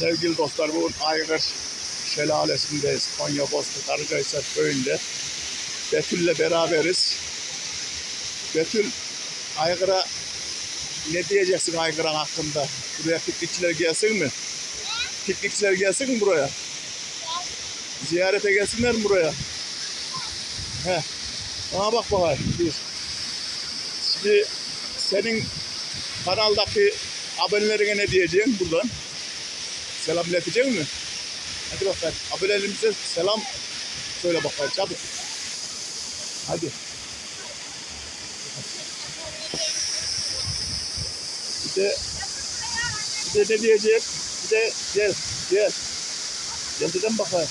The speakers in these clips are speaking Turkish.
Sevgili dostlar bu Aygır Şelalesi'ndeyiz. Konya Bozkır Karıcahisar köyünde. Betül'le beraberiz. Betül Aygır'a ne diyeceksin Aygır'ın hakkında? Buraya piknikçiler gelsin mi? Piknikçiler gelsin mi buraya? Ziyarete gelsinler mi buraya? He. Bana bak bakayım. Bir. Şimdi senin kanaldaki abonelerine ne diyeceksin buradan? Selam iletecek mi? Hadi bakalım. Abonelerimize selam söyle bakalım çabuk. Hadi. Bir de bir de ne diyecek? Bir de gel gel. Gel dedim bakayım.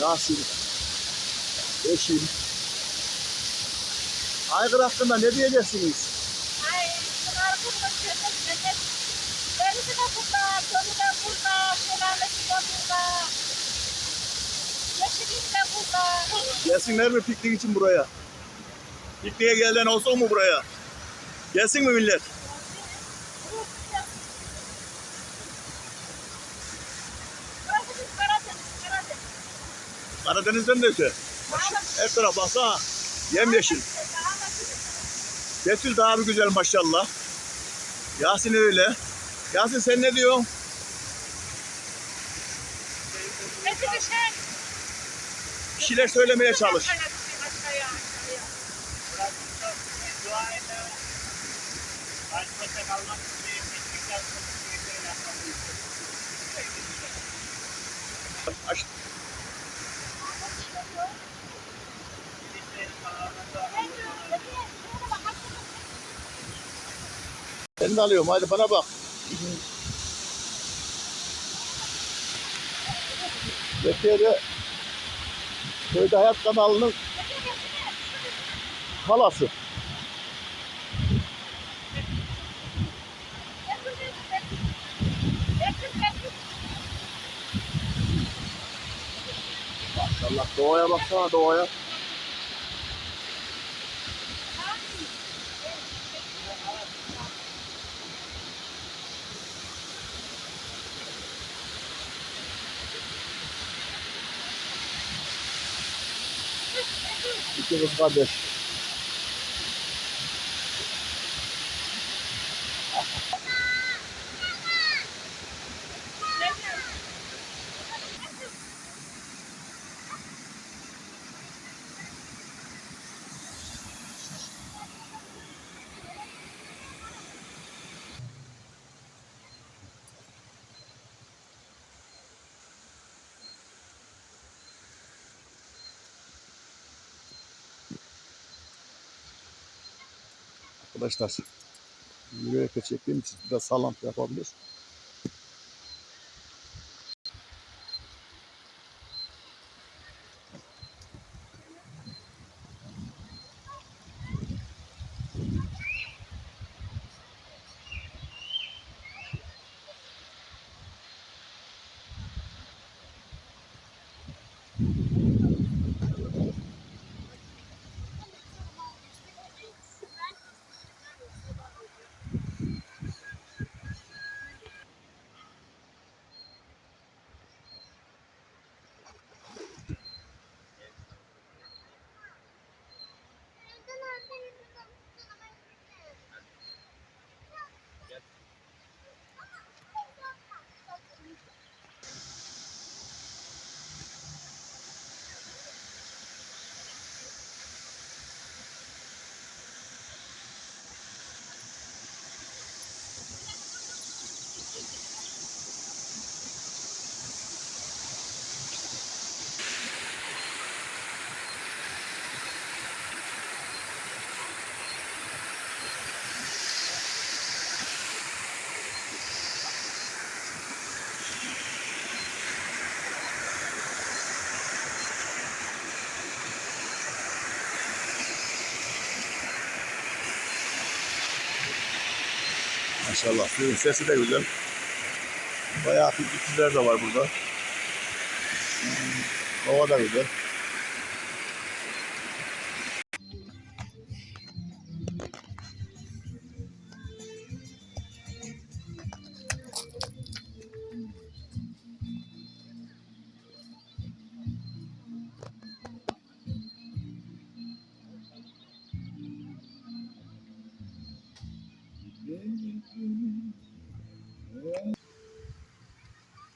Nasıl? Eşim. Aygır hakkında ne diyeceksiniz? Ay, köpek köpek. Derisi de burada, sonu da burada, şelalesi de burada. Yeşillik de burada. Gelsinler mi piknik için buraya? Pikniğe gelen olsun mu buraya? Gelsin mi millet? Karadeniz'den de öte. Her taraf baksana. Yemyeşil. Betül daha bir güzel maşallah. Yasin öyle. Yasin sen ne diyorsun? Işen. Bir şeyler söylemeye çalış. Aşağıya, Ben de alıyorum hadi bana bak. Fethiye'de Köyde Hayat kanalının halası. Maşallah doğaya baksana doğaya. it was rubbish. Arkadaşlar yürüyerek çektiğim için biraz sallantı yapabilir. Maşallah suyun sesi de güzel. Bayağı bitkiler de var burada. Hava da güzel.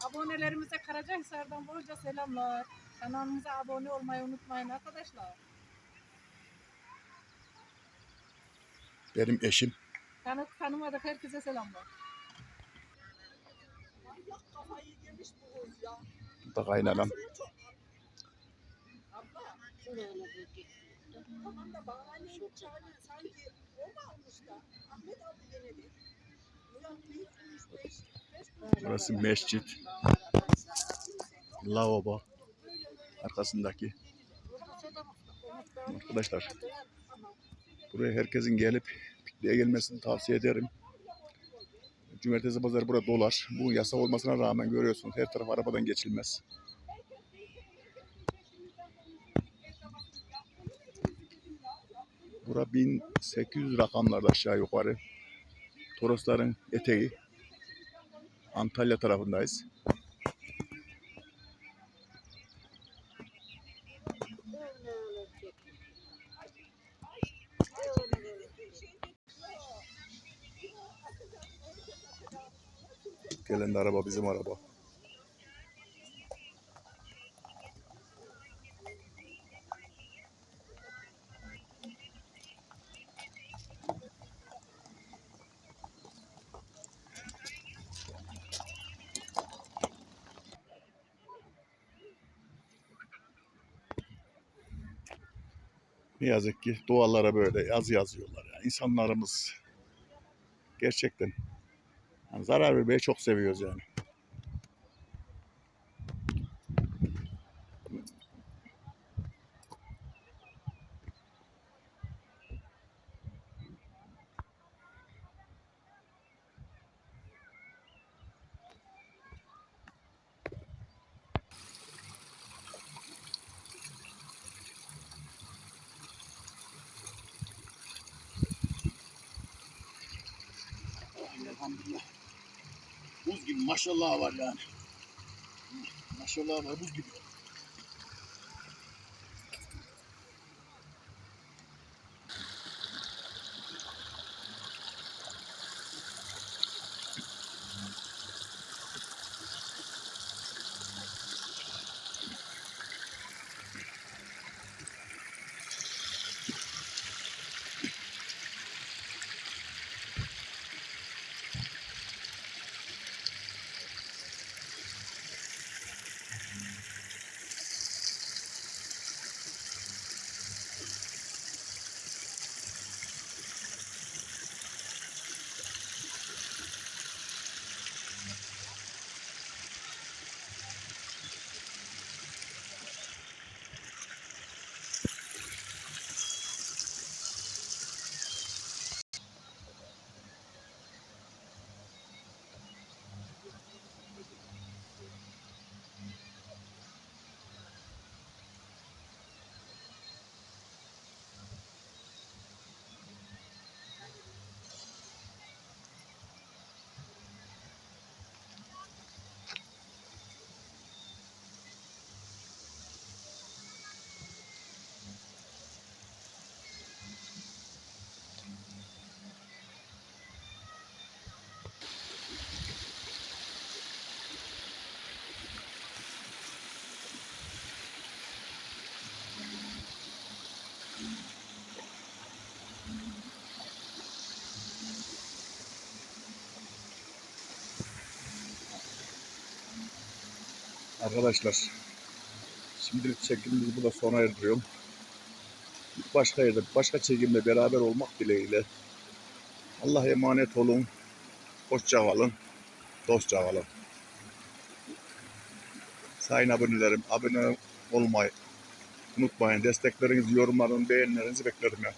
Abonelerimize Karacahisar'dan bolca selamlar. Kanalımıza abone olmayı unutmayın arkadaşlar. Benim eşim. Tanı tanımadık herkese selamlar. Bu da kaynanam. Tamam da bahane yok sanki o mu almış da Ahmet abi denedi. Burası mescit. Lavabo. Arkasındaki. Arkadaşlar. Buraya herkesin gelip pikniğe gelmesini tavsiye ederim. Cumartesi pazar burada dolar. Bu yasak olmasına rağmen görüyorsunuz her taraf arabadan geçilmez. Bura 1800 rakamlarda aşağı yukarı. Torosların eteği. Antalya tarafındayız. Gelen de araba bizim araba. Ne yazık ki dualara böyle yaz yazıyorlar. Yani insanlarımız gerçekten yani zarar vermeyi çok seviyoruz yani. Elhamdülillah. Buz gibi maşallah var yani. Maşallah var buz gibi. Arkadaşlar şimdilik çekimimizi burada sona erdiriyorum. Başka yerde, başka çekimle beraber olmak dileğiyle. Allah'a emanet olun. Hoşça kalın. Dostça kalın. Sayın abonelerim, abone olmayı unutmayın. Desteklerinizi, yorumlarınızı, beğenilerinizi beklerim ya.